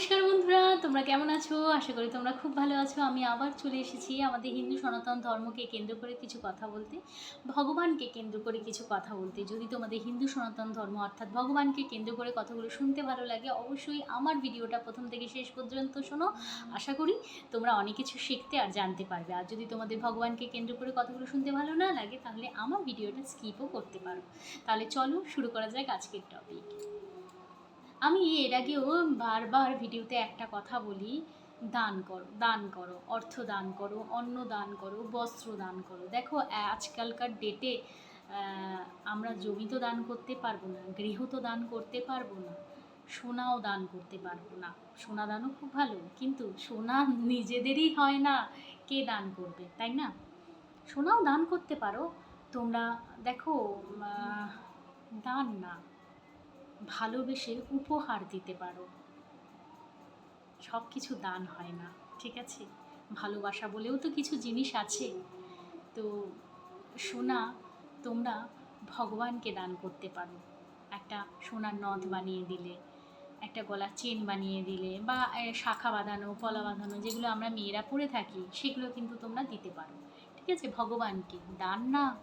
নমস্কার বন্ধুরা, তোমরা কেমন আছো? আশা করি তোমরা খুব ভালো আছো। আমি আবার চলে এসেছি আমাদের হিন্দু সনাতন ধর্মকে কেন্দ্র করে কিছু কথা বলতে, ভগবানকে কেন্দ্র করে কিছু কথা বলতে। যদি তোমাদের হিন্দু সনাতন ধর্ম অর্থাৎ ভগবানকে কেন্দ্র করে কথাগুলো শুনতে ভালো লাগে, অবশ্যই আমার ভিডিওটা প্রথম থেকে শেষ পর্যন্ত শোনো। আশা করি তোমরা অনেক কিছু শিখতে আর জানতে পারবে। আর যদি তোমাদের ভগবানকে কেন্দ্র করে কথাগুলো শুনতে ভালো না লাগে, তাহলে আমার ভিডিওটা স্কিপও করতে পারো। তাহলে চলো শুরু করা যাক আজকের টপিক আমি এর আগেও বারবার ভিডিওতে একটা কথা বলি, দান করো দান করো, অর্থ দান করো, অন্ন দান করো, বস্ত্র দান করো। দেখো, আজকালকার ডেটে আমরা জমি তো দান করতে পারব না, গৃহ তো দান করতে পারব না, সোনাও দান করতে পারব না। সোনা দানও খুব ভালো, কিন্তু সোনা নিজেদেরই হয় না কে দান করবে, তাই না? সোনাও দান করতে পারো, তোমরা দেখো দান না। ভালোবেসে উপহার দিতে পারো। সব কিছু দান হয় না, ঠিক আছে? ভালোবাসা বলেও তো কিছু জিনিস আছে। তো সোনা, তোমরা ভগবানকে দান করতে পারো। একটা সোনার নথ বানিয়ে দিলে, একটা গলার চেন বানিয়ে দিলে বা শাখা বাঁধানো, পলা বাঁধানো যেগুলো আমরা মেয়েরা পরে থাকি, সেগুলো কিন্তু তোমরা দিতে পারো। ঠিক আছে? ভগবানকে দান না।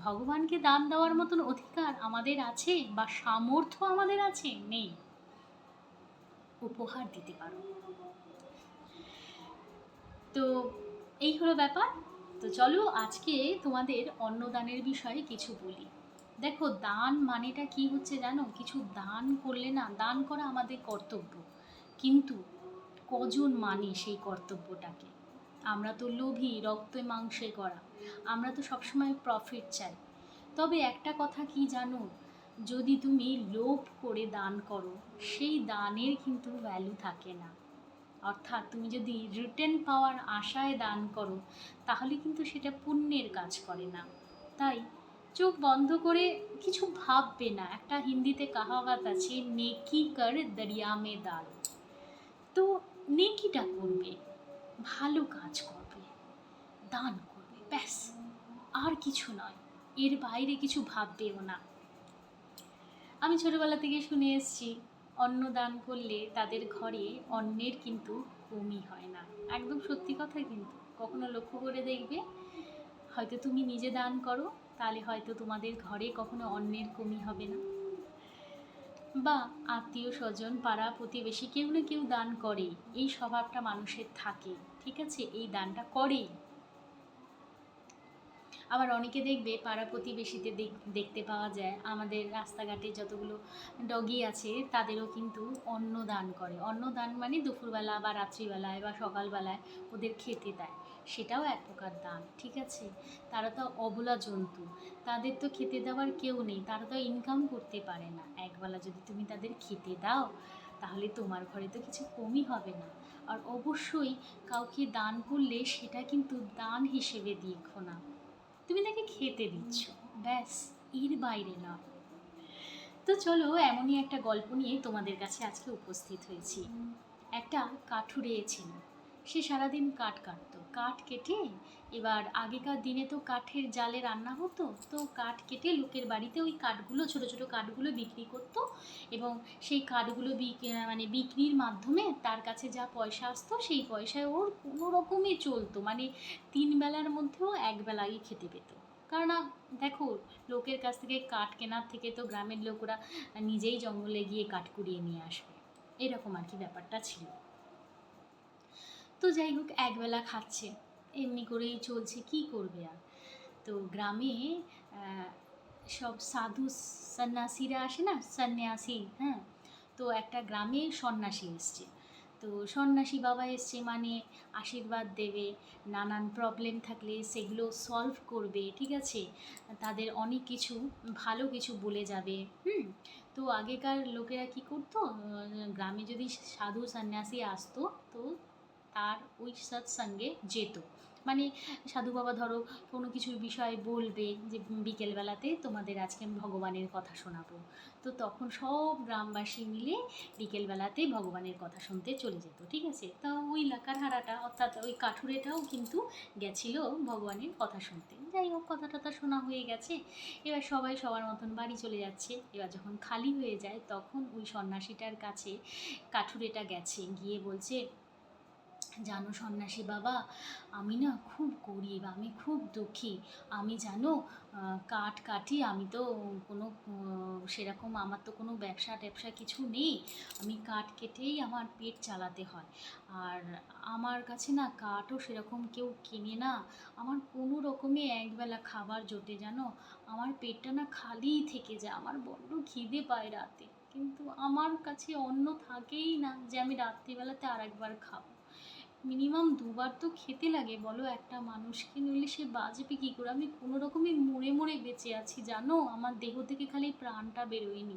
ভগবানকে দান দেওয়ার মতন অধিকার আমাদের আছে বা সামর্থ্য আমাদের আছে? নেই। উপহার দিতে পারো। তো এই হলো ব্যাপার। তো চলো আজকে তোমাদের অন্নদানের বিষয়ে কিছু বলি। দেখো, দান মানেটা কি হচ্ছে জানো? কিছু দান করলে না, দান করা আমাদের কর্তব্য। কিন্তু কজন মানে সেই কর্তব্যটাকে? আমরা তো লোভী, রক্তে মাংসে করা। আমরা তো সবসময় প্রফিট চাই। তবে একটা কথা কি জানো? যদি তুমি লোভ করে দান করো, সেই দানের কিন্তু ভ্যালু থাকে না। অর্থাৎ তুমি যদি রিটার্ন পাওয়ার আশায় দান করো, তাহলে কিন্তু সেটা পুণ্যের কাজ করে না। তাই চোখ বন্ধ করে কিছু ভাববে না। একটা হিন্দিতে কাহাওয়াত আছে, নেকি কর দরিয়া মে দাল তো নেকিটা করবে, ভালো কাজ করবে, দান ব্যাস, আর কিছু নয়। এর বাইরে কিছু ভাববেও না। আমি ছোটবেলা থেকে শুনে এসেছি অন্ন দান করলে তাদের ঘরে অন্নের কিন্তু কমই হয় না। একদম সত্যি কথা কিন্তু। কখনো লক্ষ্য করে দেখবে, হয়তো তুমি নিজে দান করো, তাহলে হয়তো তোমাদের ঘরে কখনো অন্নের কমি হবে না। বা আত্মীয় স্বজন, পাড়া প্রতিবেশী কেউ না কেউ দান করে এই স্বভাবটা মানুষের থাকে, ঠিক আছে? এই দানটা করেই। আবার অনেকে দেখবে পাড়া প্রতিবেশীতে দেখতে পাওয়া যায়। আমাদের রাস্তাঘাটে যতগুলো ডগি আছে, তাদেরও কিন্তু অন্ন দান করে। অন্ন দান মানে দুপুরবেলা বা রাত্রিবেলায় বা সকালবেলায় ওদের খেতে দেয়। সেটাও এক প্রকার দান, ঠিক আছে? তারা তো অবলা জন্তু। তাদের তো খেতে দেওয়ার কেউ নেই, তারা তো ইনকাম করতে পারে না। একবেলা যদি তুমি তাদের খেতে দাও, তাহলে তোমার ঘরে তো কিছু কমই হবে না। আর অবশ্যই কাউকে দান করলে সেটা কিন্তু দান হিসেবে দেখো না। তুমি তাকে খেতে দিচ্ছ। ব্যাস, এর বাইরে না। তো চলো, এমনই একটা গল্প নিয়ে তোমাদের কাছে আজকে উপস্থিত হয়েছি। একটা কাঠুরে ছিল সে সারাদিন কাঠ কাটতো। কাঠ কেটে, এবার আগেকার দিনে তো কাঠের জালে রান্না হতো, তো কাঠ কেটে লোকের বাড়িতে ওই কাঠগুলো, ছোট ছোট কাঠগুলো বিক্রি করতো এবং সেই কাঠগুলো মানে বিক্রির মাধ্যমে তার কাছে যা পয়সা আসতো, সেই পয়সায় ওর কোনো রকমই চলতো। মানে তিন বেলার মধ্যেও এক বেলাই খেতে পেত। কারণ, দেখো, লোকের কাছ থেকে কাঠ কেনার থেকে তো গ্রামের লোকরা নিজেই জঙ্গলে গিয়ে কাঠ কুড়িয়ে নিয়ে আসবে। এরকম আর কি ব্যাপারটা ছিল। তো যাই হোক একবেলা খাচ্ছে। এমনি করেই চলছে, কি করবে আর? তো গ্রামে সব সাধু সন্ন্যাসীরা আসে না? সন্ন্যাসী হ্যাঁ? তো একটা গ্রামে সন্ন্যাসী এসছে। তো সন্ন্যাসী বাবা এসছে মানে আশীর্বাদ দেবে, নানান প্রবলেম থাকলে সেগুলো সলভ করবে, ঠিক আছে? তাদের অনেক কিছু, ভালো কিছু বলে যাবে, হুম? তো আগেকার লোকেরা কি করতো? গ্রামে যদি সাধু সন্ন্যাসী আসতো, তো তার ওই সৎসঙ্গে যেত। মানে সাধু বাবা ধরো কোনো কিছুর বিষয়ে বলবে যে, বিকেলবেলাতে তোমাদের আজকে আমি ভগবানের কথা শোনাবো। তো তখন সব গ্রামবাসী মিলে বিকেলবেলাতে ভগবানের কথা শুনতে চলে যেত, ঠিক আছে? তা ওই লাকার হারাটা অর্থাৎ ওই কাঠুরেটাও কিন্তু গেছিল ভগবানের কথা শুনতে। যাই হোক কথা টথা শোনা হয়ে গেছে। এবার সবাই সবার মতন বাড়ি চলে যাচ্ছে। এবার যখন খালি হয়ে যায়, তখন ওই সন্ন্যাসীটার কাছে কাঠুরেটা গেছে, গিয়ে বলছে জানো সন্ন্যাসী বাবা, আমি না খুব গরিব, আমি খুব দুঃখী। আমি জানো কাঠ কাটি আমি তো কোনো সেরকম আমার তো কোনো ব্যবসা ট্যাবসা কিছু নেই। আমি কাঠ কেটেই আমার পেট চালাতে হয়। আর আমার কাছে না কাঠও সেরকম কেউ কেনে না। আমার কোনো রকমে একবেলা খাবার জোটে, জানো। আমার পেটটা না খালিই থেকে যায়, আমার বড্ড খিদে পায় রাতে। কিন্তু আমার কাছে অন্য থাকেই না যে আমি রাত্রিবেলাতে আর একবার খাব। মিনিমাম দুবার তো খেতে লাগে, বলো একটা মানুষকে নইলে সে বাঁচবে কী করে? আমি কোনো রকমে মরে মরে বেঁচে আছি, জানো? আমার দেহ থেকে খালি প্রাণটা বেরোয়নি।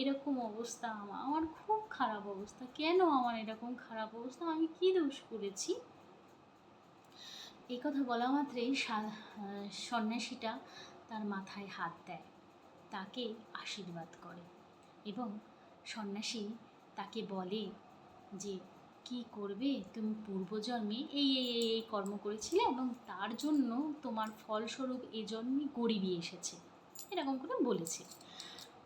এরকম অবস্থা আমার আমার খুব খারাপ অবস্থা। কেন আমার এরকম খারাপ অবস্থা? আমি কী দোষ করেছি? এই কথা বলা মাত্রই সন্ন্যাসীটা তার মাথায় হাত দেয়, তাকে আশীর্বাদ করে এবং সন্ন্যাসী তাকে বলে যে কি করবে? তুমি পূর্বজন্মে এই এই এই কর্ম করেছিলে এবং তার জন্য তোমার ফলস্বরূপ এ জন্মে গরিবী এসেছে। এরকম করে বলেছে।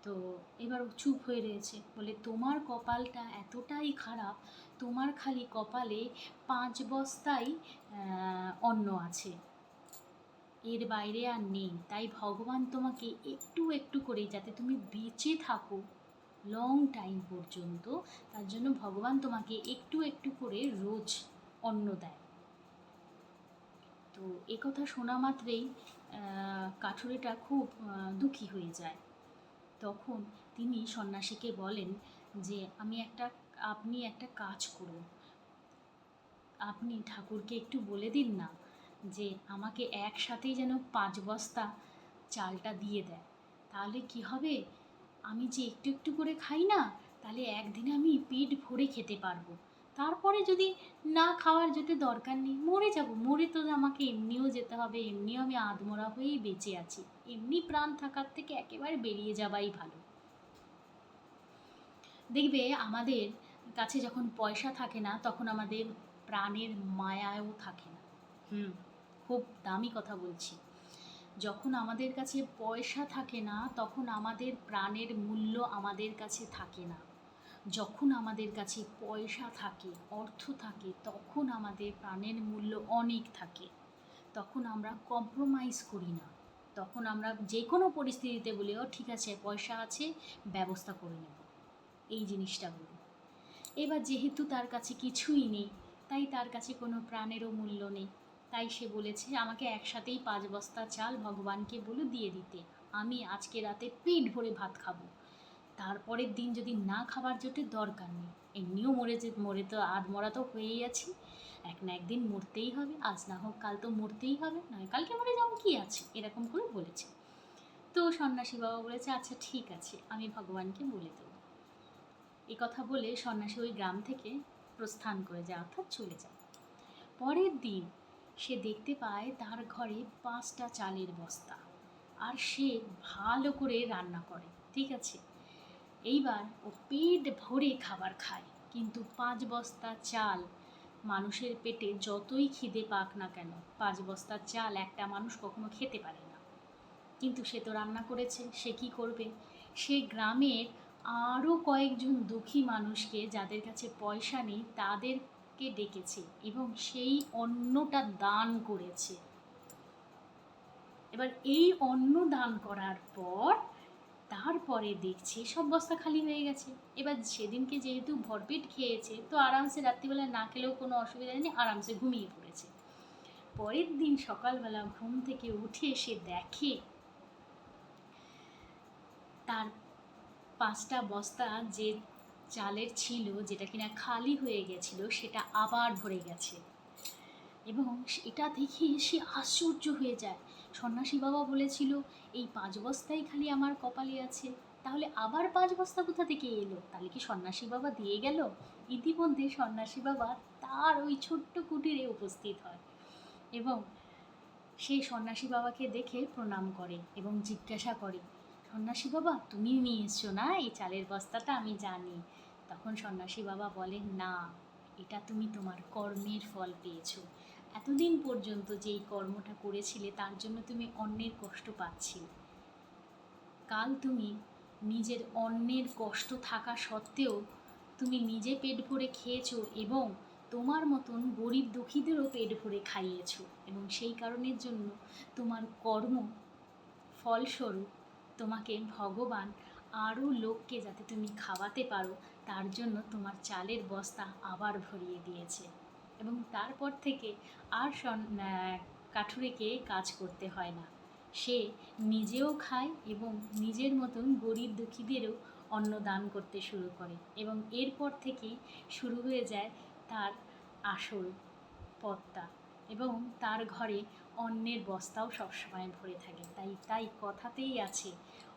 তো এবার চুপ হয়ে রয়েছে। বলে, তোমার কপালটা এতটাই খারাপ, তোমার খালি কপালে পাঁচ বস্তাই অন্ন আছে। এর বাইরে আর নেই। তাই ভগবান তোমাকে একটু একটু করে যাতে তুমি বেঁচে থাকো। লং টাইম পর্যন্ত, তার জন্য ভগবান তোমাকে একটু একটু করে রোজ অন্ন দেয়। তো এ কথা শোনা মাত্রেই কাঠুরেটা খুব দুঃখী হয়ে যায়। তখন তিনি সন্ন্যাসীকে বলেন যে, আমি একটা, আপনি একটা কাজ করুন। আপনি ঠাকুরকে একটু বলে দিন না যে, আমাকে একসাথেই যেন পাঁচ বস্তা চালটা দিয়ে দেয়। তাহলে কি হবে? আমি যে একটু একটু করে খাই না, তাহলে একদিনে আমি পেট ভরে খেতে পারব। তারপরে যদি না খাওয়ার যেতে দরকার নেই, মরে যাব। মরে তো আমাকে এমনিও যেতে হবে, এমনিও আমি আধমরা হয়েই বেঁচে আছি। এমনি প্রাণ থাকার থেকে একেবারে বেরিয়ে যাওয়াই ভালো। দেখবে আমাদের কাছে যখন পয়সা থাকে না, তখন আমাদের প্রাণের মায়াও থাকে না। হুম, খুব দামি কথা বলছি। যখন আমাদের কাছে পয়সা থাকে না, তখন আমাদের প্রাণের মূল্য আমাদের কাছে থাকে না। যখন আমাদের কাছে পয়সা থাকে, অর্থ থাকে, তখন আমাদের প্রাণের মূল্য অনেক থাকে। তখন আমরা কম্প্রোমাইজ করি না। তখন আমরা যে কোনো পরিস্থিতিতে বলি, ও, ঠিক আছে, পয়সা আছে, ব্যবস্থা করে নেব। এই জিনিসটা বলি এবার যেহেতু তার কাছে কিছুই নেই, তাই তার কাছে কোনো প্রাণেরও মূল্য নেই। তাই সে বলেছে, আমাকে একসাথেই পাঁচ বস্তা চাল ভগবানকে বলে দিয়ে দিতে। আমি আজকে রাতে পেট ভরে ভাত খাব। তারপরের দিন যদি না খাবার জোটে দরকার নেই। এমনিও মরে যে, মরে তো আধ মরা তো হয়েই আছি। এক না একদিন মরতেই হবে। আজ না হোক, কাল তো মরতেই হবে। নয়, কালকে মরে যাব কি আছে? এরকম করে বলেছে। তো সন্ন্যাসী বাবা বলেছে আচ্ছা ঠিক আছে, আমি ভগবানকে বলে দেবো। এই কথা বলে সন্ন্যাসী ওই গ্রাম থেকে প্রস্থান করে যায়, অর্থাৎ চলে যায়। পরের দিন সে দেখতে পায় তার ঘরে পাঁচটা চালের বস্তা আর সে ভালো করে রান্না করে, ঠিক আছে? এইবার ও পেট ভরে খাবার খায়, কিন্তু পাঁচ বস্তা চাল মানুষের পেটে যতই খিদে পাক না কেন, পাঁচ বস্তা চাল একটা মানুষ কখনো খেতে পারে না। কিন্তু সে তো রান্না করেছে, সে কি করবে? সে গ্রামের আরও কয়েকজন দুঃখী মানুষকে যাদের কাছে পয়সা নেই তাদেরকে ডেকেছে এবং সেই অন্নটা দান করেছে। এবার এই অন্ন দান করার পর তারপরে দেখছে সব বস্তা খালি হয়ে গেছে। এবার সেদিনকে যেহেতু ভরপেট খেয়েছে, তো আরামসে রাত্রিবেলা না খেলেও কোনো অসুবিধা নেই, আরামসে ঘুমিয়ে পড়েছে। পরের দিন সকালবেলা ঘুম থেকে উঠে সে দেখে তার পাঁচটা বস্তা যে চালের ছিল, যেটা কিনা খালি হয়ে গেছিল, সেটা আবার ভরে গেছে। এবং এটা দেখে সে আশ্চর্য হয়ে যায়। সন্ন্যাসী বাবা বলেছিল, এই পাঁচ বস্তাই খালি আমার কপালে আছে। তাহলে আবার পাঁচ বস্তা কোথা থেকে এলো? তাহলে কি সন্ন্যাসী বাবা দিয়ে গেল? ইতিমধ্যে সন্ন্যাসী বাবা তার ওই ছোট্ট কুটিরে উপস্থিত হয় এবং সেই সন্ন্যাসী বাবাকে দেখে প্রণাম করে এবং জিজ্ঞাসা করে সন্ন্যাসী বাবা তুমি নিয়ে এসছো না? এই চালের বস্তাটা আমি জানি। তখন সন্ন্যাসী বাবা বলেন, না, এটা তুমি তোমার কর্মের ফল পেয়েছ। এতদিন পর্যন্ত যেই কর্মটা করেছিলে, তার জন্য তুমি অন্যের কষ্ট পাচ্ছিলে। কাল তুমি নিজের অন্যের কষ্ট থাকা সত্ত্বেও তুমি নিজে পেট ভরে খেয়েছো এবং তোমার মতন গরিব দুঃখীদেরও পেট ভরে খাইয়েছো এবং সেই কারণের জন্য তোমার কর্ম ফলস্বরূপ তোমাকে ভগবান আরও লোককে যাতে তুমি খাওয়াতে পারো, তার জন্য তোমার চালের বস্তা আবার ভরিয়ে দিয়েছে। এবং তারপর থেকে আর কাঠুরেকে কাজ করতে হয় না। সে নিজেও খায় এবং নিজের মতন গরিব দুঃখীদেরও অন্ন দান করতে শুরু করে এবং এরপর থেকেই শুরু হয়ে যায় তার আসল পথটা এবং তার ঘরে অন্নের বস্তাও সবসময় ভরে থাকে। তাই তাই কথাতেই আছে,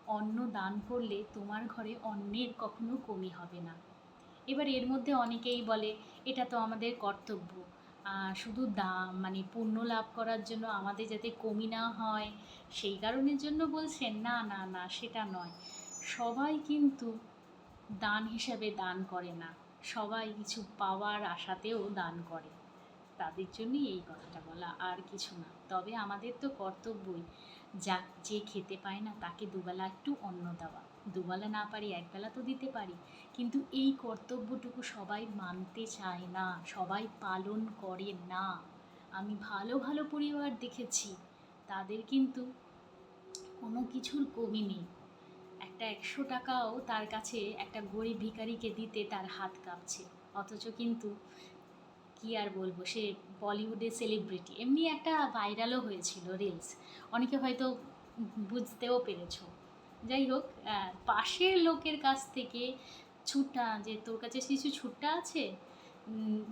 অন্ন দান করলে তোমার ঘরে অন্যের কখনো কমি হবে না। এবার এর মধ্যে অনেকেই বলে, এটা তো আমাদের কর্তব্য। শুধু দাম মানে পুণ্য লাভ করার জন্য আমাদের যাতে কমি না হয়। সেই কারণের জন্য বলছেন, না না না, সেটা নয়। সবাই কিন্তু দান হিসাবে দান করে না। সবাই কিছু পাওয়ার আশাতেও দান করে। তাদের জন্যই এই কথাটা বলা আর কিছু না। তবে আমাদের তো কর্তব্যই যা, যে খেতে পায় না তাকে দুবেলা একটু অন্ন দেওয়া। দুবেলা না পারি একবেলা তো দিতে পারি। কিন্তু এই কর্তব্যটুকু সবাই মানতে চায় না, সবাই পালন করে না। আমি ভালো ভালো পরিবার দেখেছি, তাদের কিন্তু কোনো কিছুর কমি নেই। একটা একশো টাকাও তার কাছে একটা গরিব ভিখারিকে দিতে তার হাত কাঁপছে। অথচ কিন্তু কি আর বলব, সে বলিউডে সেলিব্রিটি এমনি একটা ভাইরালও হয়েছিল রিলস অনেকে হয়তো বুঝতেও পেরেছ। যাই হোক পাশের লোকের কাছ থেকে ছুটটা, যে তোর কাছে কিছু ছুটটা আছে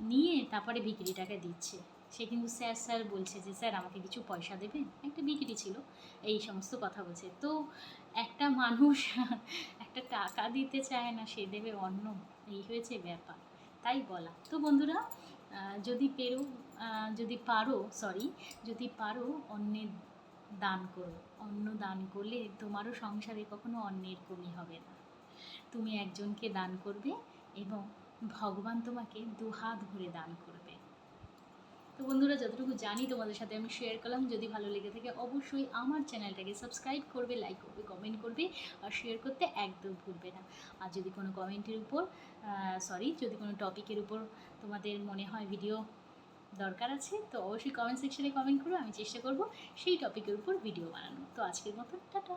নিয়ে তারপরে বিক্রিটাকে দিচ্ছে। সে কিন্তু স্যার স্যার বলছে যে স্যার আমাকে কিছু পয়সা দেবে? একটা বিক্রি ছিল। এই সমস্ত কথা বলছে। তো একটা মানুষ একটা টাকা দিতে চায় না, সে দেবে অন্য। এই হয়েছে ব্যাপার। তাই বলা। তো বন্ধুরা যদি পেরো যদি পারো সরি যদি পারো অন্যের দান করো। অন্য দান করলে তোমারও সংসারে কখনো অন্যের কমি হবে না। তুমি একজনকে দান করবে এবং ভগবান তোমাকে দুহাত ভরে দান করবে। তো বন্ধুরা, যতটুকু জানি তোমাদের সাথে আমি শেয়ার করলাম, যদি ভালো লেগে থাকে অবশ্যই আমার চ্যানেলটাকে সাবস্ক্রাইব করবে লাইক করবে কমেন্ট করবে আর শেয়ার করতে একদম ভুলবে না। আর যদি কোনো কমেন্টের উপর সরি যদি কোনো টপিকের উপর তোমাদের মনে হয় ভিডিও দরকার আছে, তো অবশ্যই কমেন্ট সেকশনে কমেন্ট করো, আমি চেষ্টা করব সেই টপিকের উপর ভিডিও বানানো তো আজকের মতো, টাটা।